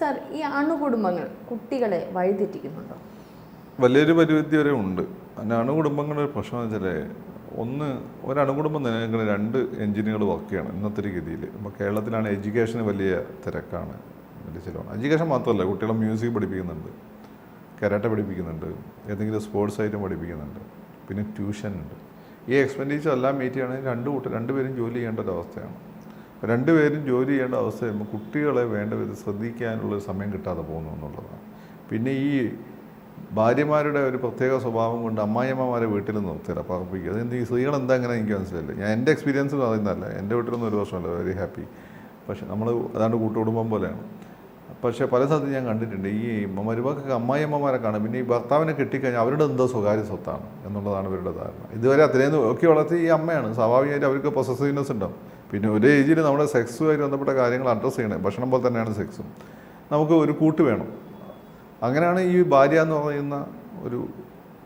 Sir ഈ അണുകുടുംബങ്ങൾ കുട്ടികളെ വഴിതെറ്റിക്കുന്നുണ്ടോ? വലിയൊരു പരിമിതി വരെ ഉണ്ട്. അതിന് അണുകുടുംബങ്ങളുടെ പ്രശ്നം വെച്ചാൽ ഒന്ന് ഒരു നിലനിൽക്കുന്ന രണ്ട് എഞ്ചിനുകൾ വർക്ക് ചെയ്യണം ഇന്നത്തെ രീതിയിൽ ഇപ്പോൾ കേരളത്തിലാണ് എഡ്യൂക്കേഷന് വലിയ തിരക്കാണ് വലിയ ചിലവാണ്. എഡ്യൂക്കേഷൻ മാത്രമല്ല കുട്ടികളെ മ്യൂസിക് പഠിപ്പിക്കുന്നുണ്ട് കരാട്ട പഠിപ്പിക്കുന്നുണ്ട് ഏതെങ്കിലും സ്പോർട്സ് ഐറ്റം പഠിപ്പിക്കുന്നുണ്ട് പിന്നെ ട്യൂഷൻ ഉണ്ട് ഈ എക്സ്പെൻഡിച്ചർ എല്ലാം മീറ്റ് ചെയ്യണമെങ്കിൽ രണ്ട് കൂട്ടർ രണ്ടുപേരും ജോലി ചെയ്യേണ്ട അവസ്ഥയാണ്. രണ്ടുപേരും ജോലി ചെയ്യേണ്ട അവസ്ഥ വരുമ്പോൾ കുട്ടികളെ വേണ്ട വിധം ശ്രദ്ധിക്കാനുള്ള സമയം കിട്ടാതെ പോകുന്നു എന്നുള്ളതാണ്. പിന്നെ ഈ ഭാര്യമാരുടെ ഒരു പ്രത്യേക സ്വഭാവം കൊണ്ട് അമ്മായിയമ്മമാരെ വീട്ടിൽ നിർത്തില്ല പറപ്പിക്കുക അതെന്ത് ഈ സ്ത്രീകൾ എന്താ അങ്ങനെ എനിക്ക് മനസ്സിലായില്ല. ഞാൻ എന്റെ എക്സ്പീരിയൻസ് പറയുന്നതല്ല. എന്റെ വീട്ടിലൊന്നും ഒരു വർഷമല്ല വെരി ഹാപ്പി പക്ഷെ നമ്മൾ അതാണ്ട് കൂട്ടുകുടുംബം പോലെയാണ്. പക്ഷേ പല സ്ഥലത്തും ഞാൻ കണ്ടിട്ടുണ്ട് ഈ മരുമക്കൾക്ക് അമ്മായിയമ്മമാരെ കാണും പിന്നെ ഈ ഭർത്താവിനെ കിട്ടിക്കഴിഞ്ഞാൽ അവരുടെ എന്തോ സ്വകാര്യ സ്വത്താണ് എന്നുള്ളതാണ് ഇവരുടെ ധാരണ. ഇതുവരെ അത്രയും ഒക്കെ വളർത്തി ഈ അമ്മയാണ്. സ്വാഭാവികമായിട്ട് അവർക്ക് പ്രൊസസീവ്നെസ് ഉണ്ടാവും. പിന്നെ ഒരു ഏജിൽ നമ്മുടെ സെക്സുമായിട്ട് ബന്ധപ്പെട്ട കാര്യങ്ങൾ അഡ്രസ്സ് ചെയ്യണേ. ഭക്ഷണം പോലെ തന്നെയാണ് സെക്സും. നമുക്ക് ഒരു കൂട്ട് വേണം. അങ്ങനെയാണ് ഈ ഭാര്യ എന്ന് പറയുന്ന ഒരു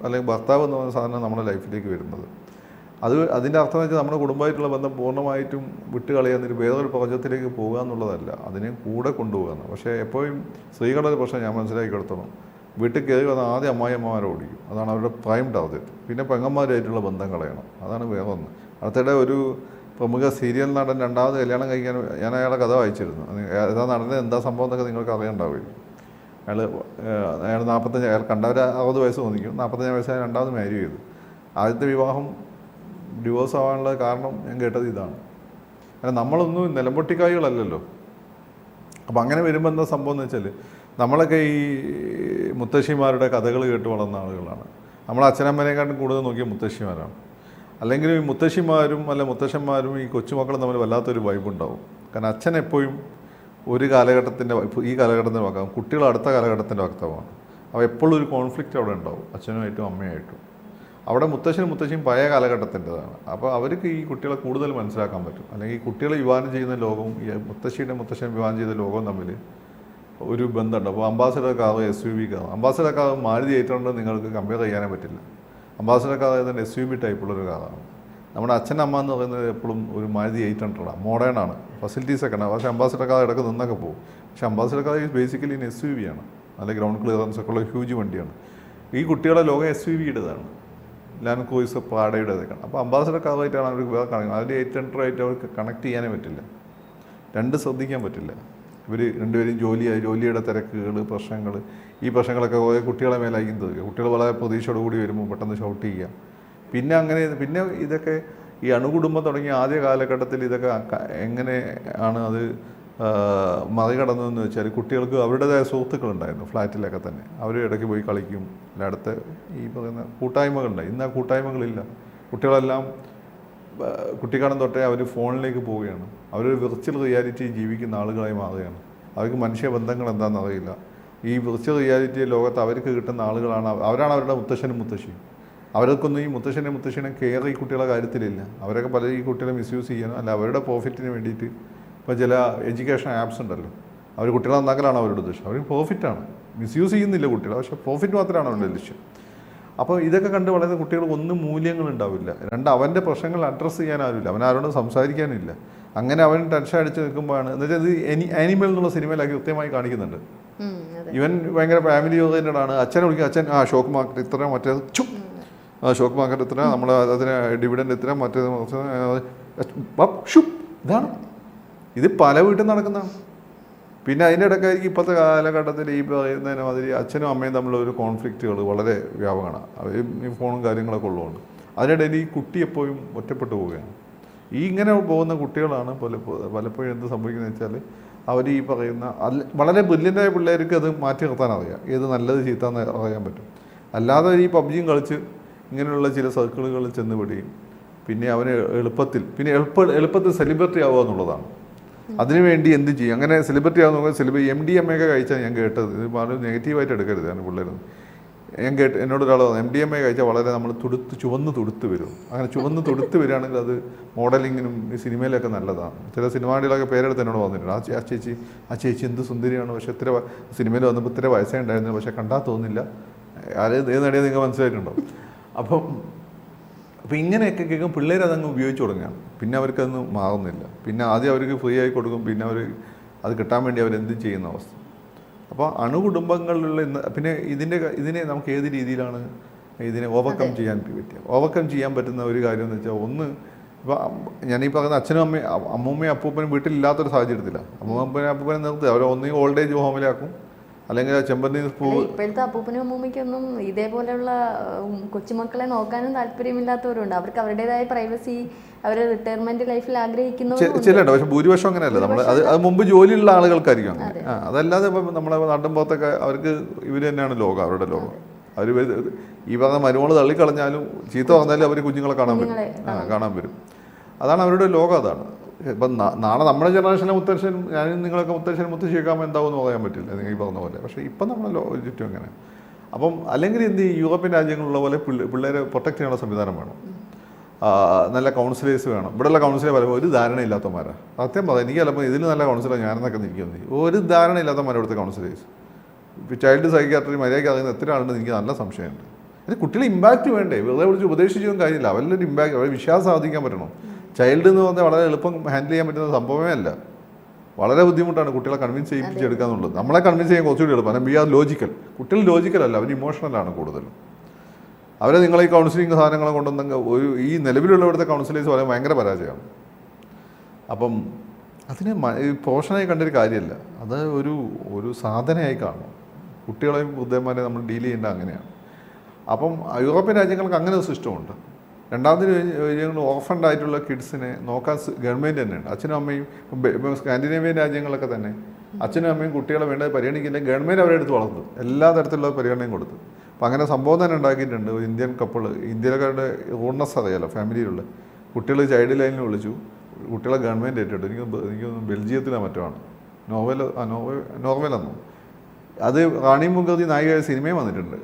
അല്ലെങ്കിൽ ഭർത്താവ് എന്ന് പറയുന്ന സാധനം നമ്മുടെ ലൈഫിലേക്ക് വരുന്നത്. അത് അതിന്റെ അർത്ഥം വെച്ചാൽ നമ്മുടെ കുടുംബമായിട്ടുള്ള ബന്ധം പൂർണമായിട്ടും വിട്ട് ഒരു വേറൊരു പ്രപഞ്ചത്തിലേക്ക് പോകുക എന്നുള്ളതല്ല. അതിനെ കൂടെ കൊണ്ടുപോകുന്നു പക്ഷേ എപ്പോഴും സ്ത്രീകളുടെ പ്രശ്നം ഞാൻ മനസ്സിലാക്കി കൊടുത്തോളം. വീട്ടിൽ കയറി വന്ന ആദ്യം അമ്മായിയമ്മമാരെ ഓടിക്കും. അതാണ് അവരുടെ പ്രൈം ടാർഗറ്റ് പിന്നെ പെങ്ങന്മാരായിട്ടുള്ള ബന്ധം കളയണം അതാണ് വേറെ ഒന്ന് അടുത്തിടെ ഒരു പ്രമുഖ സീരിയൽ നടൻ രണ്ടാമത് കല്യാണം കഴിക്കാൻ ഞാൻ അയാളുടെ കഥ വായിച്ചിരുന്നു. ഏതാ നടന്നത് എന്താ സംഭവം എന്നൊക്കെ നിങ്ങൾക്ക് അറിയണ്ടാവില്ല അയാൾ അയാൾ നാൽപ്പത്തഞ്ച് അയാൾ കണ്ടവർ അറുപത് വയസ്സ് തോന്നിക്കും. നാൽപ്പത്തഞ്ച് വയസ്സായ രണ്ടാമത് മാരി ചെയ്തു. ആദ്യത്തെ വിവാഹം ഡിവോഴ്സ് ആവാനുള്ള കാരണം ഞാൻ കേട്ടത് ഇതാണ്. കാരണം നമ്മളൊന്നും നിലംപൊട്ടിക്കായികളല്ലല്ലോ. അപ്പം അങ്ങനെ വരുമ്പോൾ എന്താ സംഭവം എന്ന് വെച്ചാൽ നമ്മളൊക്കെ ഈ മുത്തശ്ശിമാരുടെ കഥകൾ കേട്ട് വളർന്ന ആളുകളാണ്. നമ്മളെ അച്ഛനമ്മനെക്കാട്ടും കൂടുതൽ നോക്കിയ മുത്തശ്ശിമാരാണ്. അല്ലെങ്കിൽ ഈ മുത്തശ്ശിമാരും അല്ല മുത്തശ്ശന്മാരും ഈ കൊച്ചുമക്കളും തമ്മിൽ വല്ലാത്തൊരു വൈബ് ഉണ്ടാവും. കാരണം അച്ഛൻ എപ്പോഴും ഒരു കാലഘട്ടത്തിന്റെ ഈ കാലഘട്ടത്തിന്റെ വക്താവും കുട്ടികൾ അടുത്ത കാലഘട്ടത്തിന്റെ വക്താവാണ്. അപ്പോൾ എപ്പോഴും ഒരു കോൺഫ്ലിക്റ്റ് അവിടെ ഉണ്ടാവും അച്ഛനുമായിട്ടും അമ്മയായിട്ടും. അവിടെ മുത്തശ്ശനും മുത്തശ്ശിയും പഴയ കാലഘട്ടത്തിന്റെതാണ്. അപ്പോൾ അവർക്ക് ഈ കുട്ടികളെ കൂടുതൽ മനസ്സിലാക്കാൻ പറ്റും. അല്ലെങ്കിൽ കുട്ടികളെ വിവാഹം ചെയ്യുന്ന ലോകവും ഈ മുത്തശ്ശിയുടെ മുത്തശ്ശൻ വിവാഹം ചെയ്ത ലോകവും തമ്മിൽ ഒരു ബന്ധമുണ്ട്. അപ്പോൾ ambassador car S U V car. Ambassador car Maruti ഏറ്റവും നിങ്ങൾക്ക് കമ്പയർ ചെയ്യാനേ പറ്റില്ല. അംബാസഡർ കാർ ഏതാണ്ട് എസ് യു ബി ടൈപ്പുള്ളൊരു കാറാണ്. നമ്മുടെ അച്ഛൻ അമ്മ എന്ന് പറയുന്നത് എപ്പോഴും ഒരു മാരുതി എയ്റ്റ് ഹൺഡ്രഡാണ് മോഡേൺ ആണ്. ഫെസിലിറ്റീസൊക്കെ ഉണ്ട്. പക്ഷേ അംബാസഡർ കാർ ഇടയ്ക്ക് നിന്നൊക്കെ പോകും. പക്ഷേ ambassador car basically S U V ആണ്. നല്ല ഗ്രൗണ്ട് ക്ലിയറൻസ് ഒക്കെ ഉള്ള ഹ്യൂജ് വണ്ടിയാണ്. ഈ കുട്ടികളെ ലോകം എസ് യു വിയുടേതാണ് ലാൻഡ് ക്രൂയിസ് പ്രാഡയുടേതൊക്കെയാണ് അപ്പോൾ അംബാസഡർ കാറായിട്ടാണ് അവർക്ക് വേറെ കണക്ട് അതിന്റെ എയ്റ്റ് ഹൺഡ്രഡ് ആയിട്ട് അവർക്ക് കണക്ട് ചെയ്യാനേ പറ്റില്ല. രണ്ട് ശ്രദ്ധിക്കാൻ പറ്റില്ല. ഇവർ രണ്ടുപേരും ജോലി ജോലിയുടെ തിരക്കുകൾ പ്രശ്നങ്ങൾ ഈ പ്രശ്നങ്ങളൊക്കെ കുറേ കുട്ടികളെ മേലായിരിക്കും തീർക്കുക കുട്ടികൾ വളരെ പ്രതീക്ഷയോട് കൂടി വരുമ്പോൾ പെട്ടെന്ന് ഷൗട്ട് ചെയ്യുക. പിന്നെ അങ്ങനെ പിന്നെ ഇതൊക്കെ ഈ അണുകുടുംബം തുടങ്ങിയ ആദ്യ കാലഘട്ടത്തിൽ ഇതൊക്കെ എങ്ങനെ ആണ് അത് മറികടന്നതെന്ന് വെച്ചാൽ കുട്ടികൾക്ക് അവരുടേതായ സുഹൃത്തുക്കളുണ്ടായിരുന്നു ഫ്ലാറ്റിലൊക്കെ തന്നെ. അവർ ഇടയ്ക്ക് പോയി കളിക്കും. അല്ല ഈ പറയുന്ന കൂട്ടായ്മകളുണ്ട് ഇന്ന് ആ കൂട്ടായ്മകളില്ല. കുട്ടികളെല്ലാം കുട്ടിക്കാലം തൊട്ടേ അവർ ഫോണിലേക്ക് പോവുകയാണ്. അവരൊരു വിർച്വൽ റിയാലിറ്റി ജീവിക്കുന്ന ആളുകളായി മാറുകയാണ്. അവർക്ക് മനുഷ്യബന്ധങ്ങൾ എന്താണെന്ന് അറിയില്ല. ഈ വിർച്വൽ റിയാലിറ്റി ലോകത്ത് അവർക്ക് കിട്ടുന്ന ആളുകളാണ് അവ- അവരാണ് അവരുടെ മുത്തശ്ശനും മുത്തശ്ശിയും. അവർക്കൊന്നും ഈ മുത്തശ്ശനെ മുത്തശ്ശനെ കെയർ ഈ കുട്ടികളുടെ കാര്യത്തിലില്ല. അവരൊക്കെ പല ഈ കുട്ടികളെ മിസ്യൂസ് ചെയ്യാനും അല്ല അവരുടെ പ്രോഫിറ്റിന് വേണ്ടിയിട്ട് ഇപ്പോൾ ചില എഡ്യൂക്കേഷൻ ആപ്സ് ഉണ്ടല്ലോ. അവർ കുട്ടികളെ നന്നാക്കലാണ് അവരുടെ ഉദ്ദേശം. അവർ പ്രോഫിറ്റാണ് മിസ്യൂസ് ചെയ്യുന്നില്ല കുട്ടികളെ പക്ഷേ പ്രോഫിറ്റ് മാത്രമാണ് അവരുടെ ലക്ഷ്യം. അപ്പോൾ ഇതൊക്കെ കണ്ട് വളരെ കുട്ടികൾക്ക് ഒന്നും മൂല്യങ്ങൾ ഉണ്ടാവില്ല രണ്ട് അവന്റെ പ്രശ്നങ്ങൾ അഡ്രസ്സ് ചെയ്യാൻ ആരുമില്ല. അവൻ ആരോടും സംസാരിക്കാനില്ല. അങ്ങനെ അവൻ ടെൻഷൻ അടിച്ച് നിൽക്കുമ്പോഴാണ് എന്നുവെച്ചാൽ ഇത് എനി ആനിമൽ എന്നുള്ള സിനിമയിലൊക്കെ കൃത്യമായി കാണിക്കുന്നുണ്ട്. ഇവൻ ഭയങ്കര ഫാമിലി ഓറിയന്റഡ് ആണ്. അച്ഛനെ വിളിക്കും അച്ഛൻ ആ ഷോക്ക് മാർക്കറ്റ് ഇത്ര മറ്റേ ചു. ആ ഷോക്ക് മാർക്കറ്റ് ഇത്ര നമ്മൾ അതിന് ഡിവിഡൻഡ് ഇത്ര മറ്റേ ഷുപ്പ്. ഇതാണ്. ഇത് പല വീട്ടിൽ നടക്കുന്നതാണ്. പിന്നെ അതിന്റെ ഇടയ്ക്കായിരിക്കും ഇപ്പോഴത്തെ കാലഘട്ടത്തിൽ ഈ പറയുന്നതിന് മാതിരി അച്ഛനും അമ്മയും തമ്മിലുള്ള ഒരു കോൺഫ്ലിക്റ്റുകൾ വളരെ വ്യാപകമാണ്. അവർ ഈ ഫോണും കാര്യങ്ങളൊക്കെ ഉള്ളതുകൊണ്ട്. അതിനിടയിൽ ഈ കുട്ടി എപ്പോഴും ഒറ്റപ്പെട്ടു പോവുകയാണ്. ഈ ഇങ്ങനെ പോകുന്ന കുട്ടികളാണ് പലപ്പോൾ പലപ്പോഴും എന്ത് സംഭവിക്കുന്നത് വെച്ചാൽ അവർ ഈ പറയുന്ന വളരെ ബ്രില്യന്റായ പിള്ളേർക്ക് അത് മാറ്റി നിർത്താൻ അറിയാം. ഏത് നല്ലത് ചീത്താന്ന് അറിയാൻ പറ്റും. അല്ലാതെ ഈ പബ്ജിയും കളിച്ച് ഇങ്ങനെയുള്ള ചില സർക്കിളുകളിൽ ചെന്ന് പിടിയും. പിന്നെ അവന് എളുപ്പത്തിൽ പിന്നെ എളുപ്പ എളുപ്പത്തിൽ സെലിബ്രിറ്റി ആവുക എന്നുള്ളതാണ്. അതിനുവേണ്ടി എന്ത് ചെയ്യും? അങ്ങനെ സെലിബ്രിറ്റി ആവുന്ന നോക്കാൻ സെലിബ്രി എം ഡി എം ഒക്കെ കഴിച്ചാൽ ഞാൻ കേട്ടത്. ഇത് വളരെ നെഗറ്റീവായിട്ട് എടുക്കരുത്. ഞാൻ പിള്ളേർ ഞാൻ കേട്ട് എന്നോട് ഒരാൾ എം ഡി എം എ കഴിച്ചാൽ വളരെ നമ്മൾ തുടുത്ത് ചുവന്ന് തുടുത്ത് വരും. അങ്ങനെ ചുവന്ന് തുടുത്ത് വരികയാണെങ്കിൽ അത് മോഡലിങ്ങിനും ഈ സിനിമയിലൊക്കെ നല്ലതാണ്. ചില സിനിമാടികളൊക്കെ പേരെടുത്ത് എന്നോട് വന്നിട്ടുണ്ട് ആ ചേച്ചി ആ ചേച്ചി എന്ത് സുന്ദരിയാണ്. പക്ഷെ ഇത്ര സിനിമയിൽ വന്നപ്പോൾ ഇത്ര വയസ്സേ ഉണ്ടായിരുന്നു പക്ഷെ കണ്ടാൽ തോന്നില്ല. ആരെ ഏത് നടിയെ നിങ്ങൾ മനസ്സിലായിട്ടുണ്ടോ? അപ്പം അപ്പോൾ ഇങ്ങനെയൊക്കെ കേൾക്കും പിള്ളേർ അതങ്ങ് ഉപയോഗിച്ച് തുടങ്ങുകയാണ്. പിന്നെ അവർക്കതൊന്നും മാറുന്നില്ല. പിന്നെ ആദ്യം അവർക്ക് ഫ്രീ ആയി കൊടുക്കും പിന്നെ അവർ അത് കിട്ടാൻ വേണ്ടി അവരെന്ത് ചെയ്യുന്ന അവസ്ഥ. അപ്പോൾ അണുകുടുംബങ്ങളിലുള്ള ഇന്ന് പിന്നെ ഇതിന്റെ ഇതിനെ നമുക്ക് ഏത് രീതിയിലാണ് ഇതിനെ ഓവർകം ചെയ്യാൻ പറ്റുക ഓവർകം ചെയ്യാൻ പറ്റുന്ന ഒരു കാര്യം എന്ന് വെച്ചാൽ ഒന്ന് ഇപ്പോൾ ഞാനീ പറയുന്ന അച്ഛനും അമ്മയും അമ്മൂമ്മയും അപ്പൂപ്പനും വീട്ടിലില്ലാത്തൊരു സാഹചര്യത്തിലാണ് അമ്മൂമ്മനെ അപ്പൂപ്പനെ നിർത്തുക അവരെ ഒന്നെങ്കിൽ ഓൾഡ് ഏജ് ഹോമിലാക്കും അല്ലെങ്കിൽ ചെമ്പന്തി പൂവ് ഇപ്പോഴത്തെ അപ്പൂപ്പനും അമ്മൂമ്മയ്ക്കൊന്നും ഇതേപോലെയുള്ള കൊച്ചുമക്കളെ നോക്കാനും താല്പര്യമില്ലാത്തവരുണ്ട്. അവർക്ക് അവരുടേതായ പ്രൈവസി അവർ റിട്ടയർമെന്റ് ലൈഫിൽ ആഗ്രഹിക്കുന്നവരുണ്ട് ചിലണ്ട് പക്ഷെ ഭൂരിപക്ഷം അങ്ങനെയല്ല. നമ്മൾ അത് അത് മുമ്പ് ജോലിയുള്ള ആളുകൾക്കായിരിക്കും അങ്ങനെ. അതല്ലാതെ ഇപ്പം നമ്മുടെ നാട്ടിൻ പുറത്തൊക്കെ അവർക്ക് ഇവർ തന്നെയാണ് ലോകം അവരുടെ ലോകം. അവർ ഈ പറഞ്ഞ മരുമോൾ തള്ളിക്കളഞ്ഞാലും ചീത്ത വന്നാലും അവർ കുഞ്ഞുങ്ങളെ കാണാൻ വരും. ആ കാണാൻ വരും. അതാണ് അവരുടെ ലോകം അതാണ്. ഇപ്പം നാളെ നമ്മുടെ ജനറേഷനെ മുത്തശ്ശൻ ഞാനും നിങ്ങളൊക്കെ മുത്തശ്ശൻ എന്താവും എന്താവുമെന്ന് പറയാൻ പറ്റില്ല നിങ്ങൾ ഈ പറഞ്ഞ പോലെ. പക്ഷേ ഇപ്പം നമ്മുടെ ചുറ്റും അങ്ങനെ. അപ്പം അല്ലെങ്കിൽ എന്ത് യൂറോപ്യൻ രാജ്യങ്ങളുള്ള പോലെ പിള്ളേ- പിള്ളേരെ പ്രൊട്ടക്ട് ചെയ്യാനുള്ള സംവിധാനം വേണം. നല്ല കൗൺസിലേഴ്സ് വേണം. ഇവിടെയുള്ള കൗൺസിലർ പറയുമ്പോൾ ഒരു ധാരണയില്ലാത്തമാരാണ് സത്യം പറയാം എനിക്ക് ചിലപ്പോൾ ഇതിന് നല്ല കൗൺസിലർ ഞാനെന്നൊക്കെ നിൽക്കുന്നത് ഒരു ധാരണയില്ലാത്തമാരെ ഇവിടുത്തെ കൗൺസിലേഴ്സ് ചൈൽഡ് സൈക്കാട്രി മര്യാദയ്ക്ക് അറിയുന്ന എത്ര ആളുണ്ടെന്ന് എനിക്ക് നല്ല സംശയമുണ്ട്. അത് കുട്ടികളെ ഇമ്പാക്റ്റ് വേണ്ടേ? വെറുതെ വിളിച്ച് ഉപദേശിച്ചൊന്നും കാര്യമില്ല. അവരിലൊരു ഇമ്പാക്റ്റ് അവരെ വിശ്വാസം സാധിക്കാൻ പറ്റണം? ചൈൽഡ് എന്ന് പറഞ്ഞാൽ വളരെ എളുപ്പം ഹാൻഡിൽ ചെയ്യാൻ പറ്റുന്ന സംഭവമേ അല്ല. വളരെ ബുദ്ധിമുട്ടാണ് കുട്ടികളെ കൺവിൻസ് ചെയ്യിപ്പിച്ചെടുക്കുക എന്നുള്ളത്. നമ്മളെ കൺവിൻസ് ചെയ്യാൻ കുറച്ചുകൂടി എളുപ്പം. വി ആർ ലോജിക്കൽ കുട്ടികൾ ലോജിക്കൽ അല്ല അവർ ഇമോഷണലാണ് കൂടുതലും. അവരെ നിങ്ങൾ ഈ കൗൺസിലിംഗ് സാധനങ്ങളെ കൊണ്ടുവന്നെങ്കിൽ ഒരു ഈ നിലവിലുള്ള ഇവിടുത്തെ കൗൺസിലേഴ്സ് പറയാൻ ഭയങ്കര പരാജയമാണ്. അപ്പം അതിന് പോഷനായി കണ്ടൊരു കാര്യമല്ല. അത് ഒരു ഒരു സാധനയായി കാണും കുട്ടികളെയും ബുദ്ധന്മാരെയും നമ്മൾ ഡീൽ ചെയ്യേണ്ട അങ്ങനെയാണ്. അപ്പം യൂറോപ്യൻ രാജ്യങ്ങൾക്ക് അങ്ങനെ ഒരു സിസ്റ്റമുണ്ട് രണ്ടാമത്തെ ഞങ്ങൾ ഓഫൻഡ് ആയിട്ടുള്ള കിഡ്സിനെ നോക്കാൻ ഗവൺമെന്റ് തന്നെയാണ് അച്ഛനും അമ്മയും ഇപ്പം സ്കാൻഡിനേവിയൻ രാജ്യങ്ങളൊക്കെ തന്നെ അച്ഛനും അമ്മയും കുട്ടികളെ വേണ്ടത് പരിഗണിക്കില്ല. ഗവൺമെന്റ് അവരെ എടുത്ത് വളർന്നു എല്ലാ തരത്തിലുള്ള പരിഗണനയും കൊടുത്തു. അപ്പം അങ്ങനെ സംഭവം തന്നെ ഉണ്ടാക്കിയിട്ടുണ്ട്. ഒരു ഇന്ത്യൻ കപ്പിൾ ഇന്ത്യക്കാരുടെ ഓണസ് അറിയാലോ ഫാമിലിയിലുള്ള കുട്ടികൾ ചൈൽഡ് ലൈനിൽ വിളിച്ചു. കുട്ടികളെ ഗവൺമെന്റ് ഏറ്റെടുത്തു. എനിക്ക് എനിക്ക് ബെൽജിയത്തിലോ മറ്റോ നോവൽ ആ നോവൽ നോർവേലെന്നോ. അത് റാണി മുഖർജി നായികയായ സിനിമയും വന്നിട്ടുണ്ട്.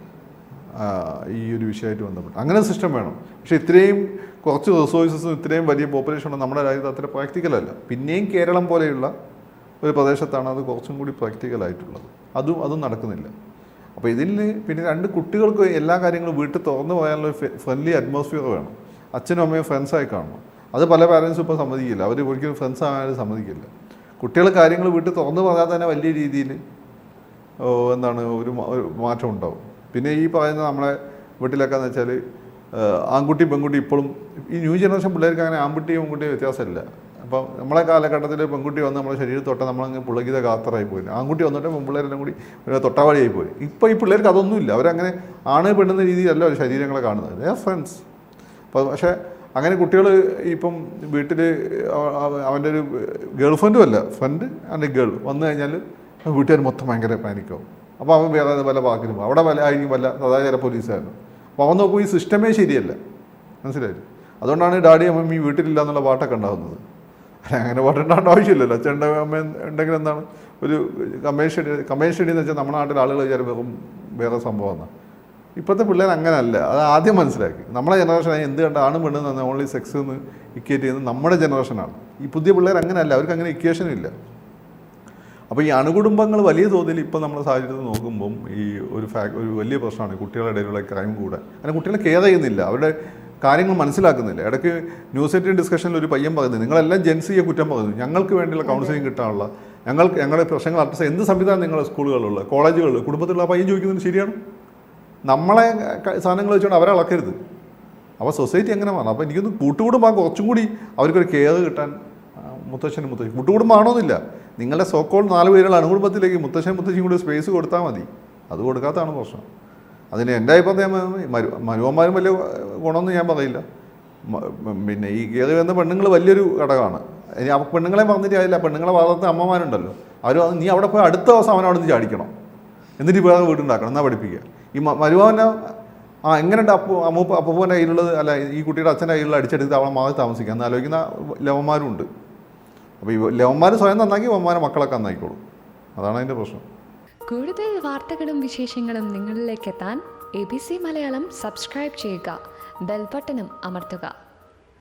ഈ ഒരു വിഷയമായിട്ട് ബന്ധപ്പെട്ട്. അങ്ങനെ സിസ്റ്റം വേണം. പക്ഷെ ഇത്രയും കുറച്ച് റിസോഴ്സസും ഇത്രയും വലിയ പോപ്പുലേഷനും നമ്മുടെ രാജ്യത്ത് അത്ര പ്രാക്ടിക്കലല്ല പിന്നെയും കേരളം പോലെയുള്ള ഒരു പ്രദേശത്താണ് അത് കുറച്ചും കൂടി പ്രാക്ടിക്കലായിട്ടുള്ളത് അതും അതും നടക്കുന്നില്ല. അപ്പോൾ ഇതിൽ പിന്നെ രണ്ട് കുട്ടികൾക്ക് എല്ലാ കാര്യങ്ങളും വീട്ടിൽ തുറന്നു പോയാലുള്ള ഫ്രണ്ട്ലി അറ്റ്മോസ്ഫിയർ വേണം. അച്ഛനും അമ്മയും ഫ്രണ്ട്സായി കാണണം. അത് പല പാരൻസും ഇപ്പോൾ സമ്മതിക്കില്ല. അവർ ഒരിക്കലും ഫ്രണ്ട്സ് ആയാലും സമ്മതിക്കില്ല. കുട്ടികൾ കാര്യങ്ങൾ വീട്ടിൽ തുറന്നു പറയാൻ തന്നെ വലിയ രീതിയിൽ എന്താണ് ഒരു മാറ്റം ഉണ്ടാവും. പിന്നെ ഈ പറയുന്ന നമ്മളെ വീട്ടിലൊക്കെ എന്ന് വെച്ചാൽ ആൺകുട്ടി പെൺകുട്ടി ഇപ്പോഴും ഈ ന്യൂ ജനറേഷൻ പിള്ളേർക്ക് അങ്ങനെ ആൺകുട്ടിയും പെൺകുട്ടിയും വ്യത്യാസമില്ല. അപ്പം നമ്മളെ കാലഘട്ടത്തിൽ പെൺകുട്ടി വന്ന് നമ്മുടെ ശരീരം തൊട്ട നമ്മളങ്ങ് പുളകിത കാത്തറായി പോയി. ആൺകുട്ടി വന്നിട്ട് പെൺപിള്ളേരെല്ലാം കൂടി തൊട്ടാവാടിയായി പോയി. ഇപ്പോൾ ഈ പിള്ളേർക്ക് അതൊന്നുമില്ല അവരങ്ങനെ ആണ് പെണ്ണുന്ന രീതിയിലല്ല അവർ ശരീരങ്ങളെ കാണുന്നത്. ദേ ഫ്രണ്ട്സ് അപ്പോൾ പക്ഷേ അങ്ങനെ കുട്ടികൾ ഇപ്പം വീട്ടിൽ അവന്റെ ഒരു ഗേൾ ഫ്രണ്ടും അല്ല ഫ്രണ്ട് ആൻഡ് ഗേൾ വന്നു കഴിഞ്ഞാൽ വീട്ടുകാർ മൊത്തം ഭയങ്കര പാനിക്കാവും അപ്പോൾ അവൻ വേറെ വല്ല പോകും. അവിടെ വല്ല ആയിരിക്കും വല്ല സദാചാര പോലീസായിരുന്നു അപ്പോൾ അവൻ നോക്കുമ്പോൾ ഈ സിസ്റ്റമേ ശരിയല്ല. മനസ്സിലായില്ലേ അതുകൊണ്ടാണ് ഡാഡി അമ്മ ഈ വീട്ടിലില്ല എന്നുള്ള പാട്ടൊക്കെ ഉണ്ടാകുന്നത് അല്ല, അങ്ങനെ പാട്ടുണ്ടാകേണ്ട ആവശ്യമില്ലല്ലോ. അച്ഛന്റെ അമ്മ ഉണ്ടെങ്കിൽ എന്താണ്? ഒരു കമ്മേഷൻ സ്റ്റഡി എന്ന് വെച്ചാൽ നമ്മുടെ നാട്ടിലെ ആളുകൾ വിചാരം വെറും വേറെ സംഭവമാണ്. ഇപ്പോഴത്തെ പിള്ളേർ അങ്ങനല്ല. അത് ആദ്യം മനസ്സിലാക്കി. നമ്മുടെ ജനറേഷൻ എന്ത് കണ്ട ആണും പറഞ്ഞാൽ ഓൺലി സെക്സ് എന്ന് ഇക്വേറ്റ് ചെയ്യുന്നത് നമ്മുടെ ജനറേഷനാണ് ഈ പുതിയ പിള്ളേർ അങ്ങനെയല്ല അവർക്ക് അങ്ങനെ ഇക്വേഷനും ഇല്ല. അപ്പോൾ ഈ അണുകുടുംബങ്ങൾ വലിയ തോതിൽ ഇപ്പോൾ നമ്മുടെ സാഹചര്യത്തിൽ നോക്കുമ്പം ഈ ഒരു ഫാ ഒരു വലിയ പ്രശ്നമാണ് കുട്ടികളുടെ ഇടയിലുള്ള ക്രൈം കൂടെ. അങ്ങനെ കുട്ടികളെ കെയർ ചെയ്യുന്നില്ല. അവരുടെ കാര്യങ്ങൾ മനസ്സിലാക്കുന്നില്ല. ഇടയ്ക്ക് ന്യൂസ് എയ്റ്റീൻ ഡിസ്കഷനിൽ ഒരു പയ്യൻ പറയുന്നത് നിങ്ങളെല്ലാം ജെൻസിയെ കുറ്റം പറയുന്നു. ഞങ്ങൾക്ക് വേണ്ടിയുള്ള കൗൺസിലിംഗ് കിട്ടാനുള്ള ഞങ്ങൾക്ക് ഞങ്ങളുടെ പ്രശ്നങ്ങൾ അഡ്രസ് എന്ത് സംവിധാനം നിങ്ങളുടെ സ്കൂളുകളിലുള്ള കോളേജുകളിൽ കുടുംബത്തിലുള്ള പയ്യൻ ചോദിക്കുന്നത് ശരിയാണ്? നമ്മളെ സാധനങ്ങൾ വെച്ചുകൊണ്ട് അവരെ അളക്കരുത്. അപ്പോൾ സൊസൈറ്റി എങ്ങനെ മാറണം അപ്പോൾ എനിക്കൊന്ന് കൂട്ടുകുടുംബം കുറച്ചും കൂടി അവർക്കൊരു കെയർ കിട്ടാൻ മുത്തശ്ശനും മുത്തശ്ശി കൂട്ടുകുടുംബമാണോന്നില്ല. നിങ്ങളുടെ സോക്കോൾ നാല് പേരുള്ള അണുകുടുംബത്തിലേക്ക് മുത്തശ്ശൻ മുത്തശ്ശിയും കൂടി സ്പേസ് കൊടുത്താൽ മതി. അത് കൊടുക്കാത്തതാണ് പ്രശ്നം. അതിന് എന്റെ അഭിപ്രായം മരു മരുവന്മാരും വലിയ ഗുണമൊന്നും ഞാൻ പറയില്ല. പിന്നെ ഈ കയറി വരുന്ന പെണ്ണുങ്ങൾ വലിയൊരു ഘടകമാണ്. ഇനി പെണ്ണുങ്ങളെ പറഞ്ഞിട്ട് ആയില്ല പെണ്ണുങ്ങളെ വളർത്തുന്ന അമ്മമാരുണ്ടല്ലോ. അവർ നീ അവിടെ പോയി അടുത്ത ദിവസം അവനെ അവിടെ നിന്ന് ചാടിക്കണം? എന്നിട്ട് വേറെ വീടുണ്ടാക്കണം. എന്നാ പഠിപ്പിക്കുക? ഈ മ- ആ എങ്ങനെയുണ്ട് അപ്പു അമ്മൂപ്പ അപ്പൂപ്പന്റെ കയ്യിലുള്ളത്? അല്ല ഈ കുട്ടിയുടെ അച്ഛന്റെ കയ്യിലുള്ള അടിച്ചെടുത്ത് അവളെ മാറി താമസിക്കുക. എന്ന് ആലോചിക്കുന്ന ലവന്മാരും ഉണ്ട് അപ്പോൾ ലവന്മാർ സ്വയം നന്നാക്കി വന്മാരെ മക്കളൊക്കെ നന്നായിക്കോളും അതാണ് അതിന്റെ പ്രശ്നം. കൂടുതൽ വാർത്തകളും വിശേഷങ്ങളും നിങ്ങളിലേക്ക് എത്താൻ A B C Malayalam subscribe ചെയ്യുക. ബെൽബട്ടനും അമർത്തുക.